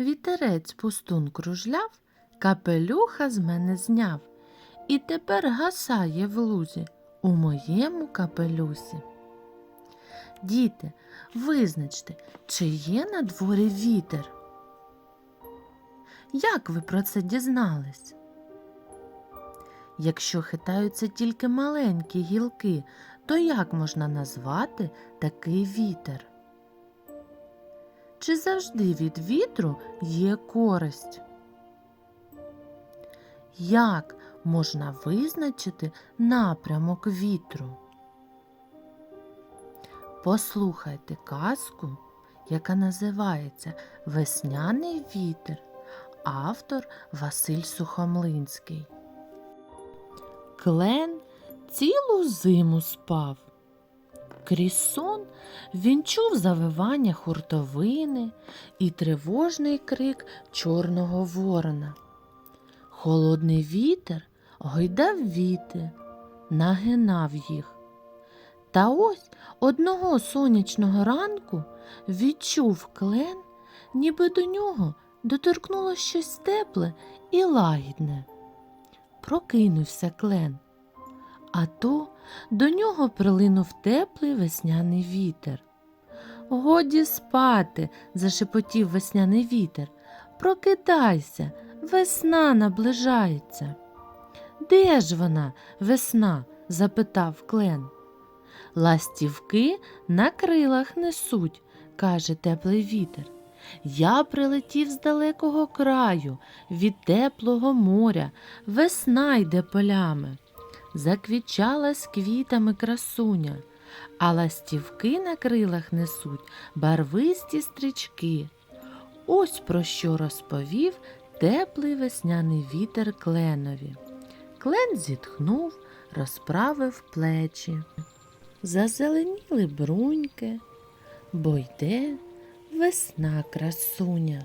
Вітерець пустун кружляв, капелюха з мене зняв, і тепер гасає в лузі у моєму капелюсі. Діти, визначте, чи є на дворі вітер? Як ви про це дізнались? Якщо хитаються тільки маленькі гілки, то як можна назвати такий вітер? Чи завжди від вітру є користь? Як можна визначити напрямок вітру? Послухайте казку, яка називається Весняний вітер, автор Василь Сухомлинський. Клен цілу зиму спав. Крізь сон він чув завивання хуртовини і тривожний крик чорного ворона. Холодний вітер гойдав віти, нагинав їх. Та ось одного сонячного ранку відчув клен, ніби до нього доторкнуло щось тепле і лагідне. Прокинувся клен, а то до нього прилинув теплий весняний вітер. Годі спати, зашепотів весняний вітер. Прокидайся, весна наближається. Де ж вона, весна? запитав клен. Ластівки на крилах несуть, каже теплий вітер. Я прилетів з далекого краю, від теплого моря, весна йде полями. Заквічалась квітами красуня, а ластівки на крилах несуть барвисті стрічки. Ось про що розповів теплий весняний вітер кленові. Клен зітхнув, розправив плечі. Зазеленіли бруньки, бо йде весна красуня.